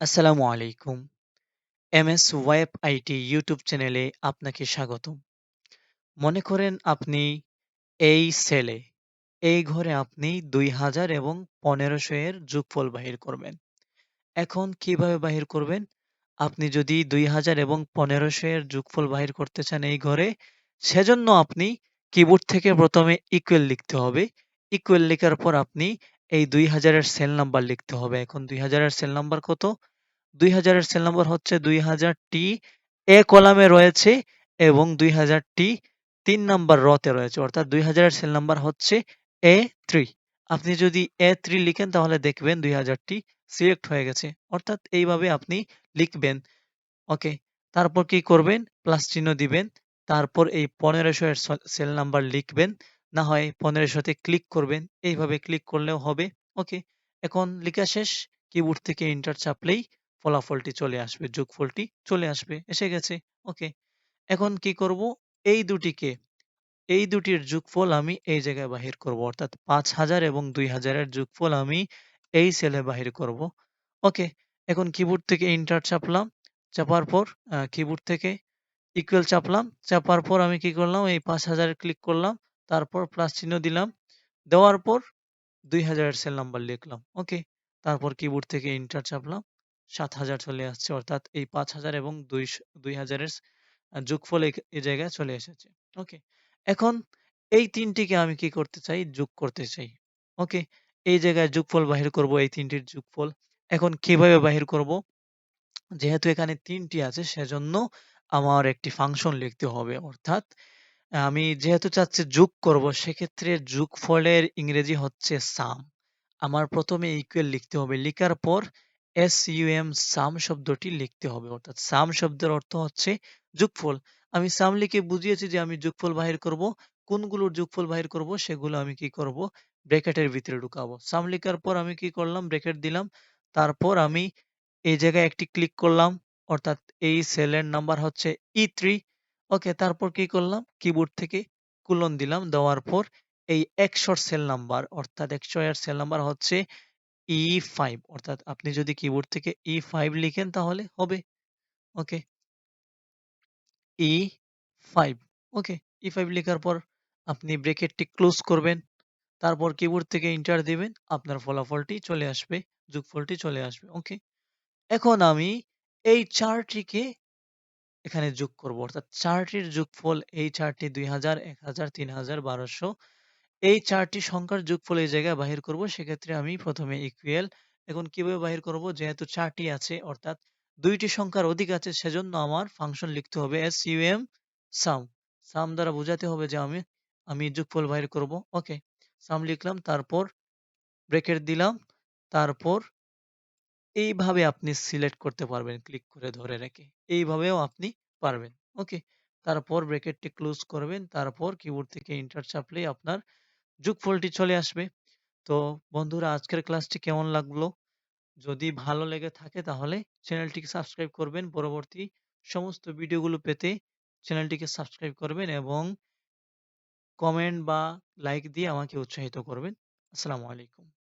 আসসালামু আলাইকুম। MS web IT YouTube চ্যানেলে আপনাকে স্বাগতম। মনে করেন আপনি এই সেলে, এই ঘরে আপনি ২০০০ এবং ১৫০০ এর যোগফল বাহির করবেন। এখন কীভাবে বাহির করবেন? আপনি যদি ২০০০ এবং ১৫০০ এর যোগফল বাহির করতে চান এই ঘরে, সেজন্য আপনি কিবোর্ড থেকে প্রথমে ইকুয়েল লিখতে হবে। ইকুয়েল লেখার পর আপনি এই ২০০০ এর সেল নাম্বার লিখতে হবে। এখন ২০০০ এর সেল নাম্বার কত? ২০০০ এর সেল নাম্বার হচ্ছে ২০০০টি এ কলামে রয়েছে এবং ২০০০টি ৩ নাম্বার রতে রয়েছে। অর্থাৎ ২০০০ এর সেল নাম্বার হচ্ছে A3 আপনি যদি এ থ্রি লিখেন তাহলে দেখবেন ২০০০টি সিলেক্ট হয়ে গেছে। অর্থাৎ এইভাবে আপনি লিখবেন। ওকে। তারপর কি করবেন? প্লাস চিহ্ন দিবেন। তারপর এই পনেরোশো এর সেল নাম্বার লিখবেন। না হয় ১৫০০ তে ক্লিক করবেন। এইভাবে ক্লিক করলেও হবে। ওকে। এখন লিখা শেষ। কিবোর্ড থেকে এন্টার চাপলেই ফলাফলটি চলে আসবে। যোগফলটি চলে আসবে। এসে গেছে। ওকে। এখন কি করব? এই দুটিকে, এই দুটির যোগফল আমি এই জায়গায় বাহির করব। অর্থাৎ ৫০০০ এবং ২০০০ এর যোগফল আমি এই সেলে বাহির করব। ওকে। এখন কিবোর্ড থেকে ইন্টার চাপলাম। চাপার পর কিবোর্ড থেকে ইকুয়াল চাপলাম। চাপার পর আমি কি করলাম? এই ৫০০০ এ ক্লিক করলাম। তারপর প্লাস চিহ্ন দিলাম। দেওয়ার পর ২০০০ এর সেল নাম্বার লিখলাম। ওকে। তারপর কিবোর্ড থেকে এন্টার চাপলাম। ৭০০০ চলে আসছে। অর্থাৎ এই ৫০০০ এবং দুইশ ২০০০ এর আ যোগফল এই জায়গায় চলে এসেছে। ওকে। এখন এই ৩ টিকে আমি কি করতে চাই? যোগ করতে চাই। ওকে। এই জায়গায় যোগফল বাহির করব, এই ৩ টির যোগফল। এখন কীভাবে বাহির করব? যেহেতু এখানে তিনটি আছে, সেজন্য আমার একটি ফাংশন লিখতে হবে। অর্থাৎ আমি যেহেতু চাচ্ছি যোগ করব, সেক্ষেত্রে যোগফলের ইংরেজি হচ্ছে সাম। আমার প্রথমে ইকুয়াল লিখতে হবে। লিখার পর এসইউএম সাম শব্দটি লিখতে হবে। অর্থাৎ সাম শব্দের অর্থ হচ্ছে যোগফল। আমি সাম লিখে বুঝিয়েছি যে আমি যোগফল বাহির করব। কোনগুলোর যোগফল বাহির করব, সেগুলো আমি কি করব? ব্র্যাকেটের ভিতরে ঢুকাবো। সাম লিখার পর আমি কি করলাম? ব্র্যাকেট দিলাম। তারপর আমি এই জায়গায় একটি ক্লিক করলাম। অর্থাৎ এই সেলের নাম্বার হচ্ছে ই3 ওকে, তারপর কি করলাম? কিবোর্ড থেকে কোলন দিলাম। দেওয়ার পর এই ১০০ সেল নাম্বার অর্থাৎ ১০০ এর সেল নাম্বার হচ্ছে ই5 অর্থাৎ আপনি যদি কিবোর্ড থেকে ই5 লিখেন তাহলে হবে। ওকে। ই5 ওকে। ই5 লিখার পর আপনি ব্র্যাকেটটি ক্লোজ করবেন। তারপর কিবোর্ড থেকে ইন্টার দিবেন। আপনার ফলাফলটি চলে আসবে। যোগফলটি চলে আসবে। ওকে। এখন আমি এই ৪ টিকে এখানে যোগ করব। অর্থাৎ ৪ টির যোগফল এই ৪ টি ২০০০, ১০০০, ৩০০০, ১২০০ এই ৪ টি সংখ্যার যোগফল এই জায়গায় বাহির করব। সেক্ষেত্রে আমি প্রথমে ইকুয়াল এখন কীভাবে বাহির করব? যেহেতু চারটি আছে অর্থাৎ দুইটি সংখ্যার অধিক আছে সেজন্য আমার ফাংশন লিখতে হবে এসইউএম সাম। সাম দ্বারা বোঝাতে হবে যে আমি আমি যোগফল বাহির করব। ওকে। সাম লিখলাম তারপর ব্র্যাকেট দিলাম। তারপর এইভাবে আপনি সিলেক্ট করতে পারবেন ক্লিক করে ধরে রেখে। এইভাবেও আপনি পারবেন। ওকে। তারপর ব্র্যাকেটটি ক্লোজ করবেন। তারপর কিবোর্ড থেকে এন্টার চাপলেই আপনার যোগফলটি চলে আসবে। তো বন্ধুরা, আজকের ক্লাসটি কেমন লাগল? যদি ভালো লেগে থাকে তাহলে চ্যানেলটিকে সাবস্ক্রাইব করবেন। পরবর্তী সমস্ত ভিডিওগুলো পেতে চ্যানেলটিকে সাবস্ক্রাইব করবেন এবং কমেন্ট বা লাইক দিয়ে আমাকে উৎসাহিত করবেন। আসসালামু আলাইকুম।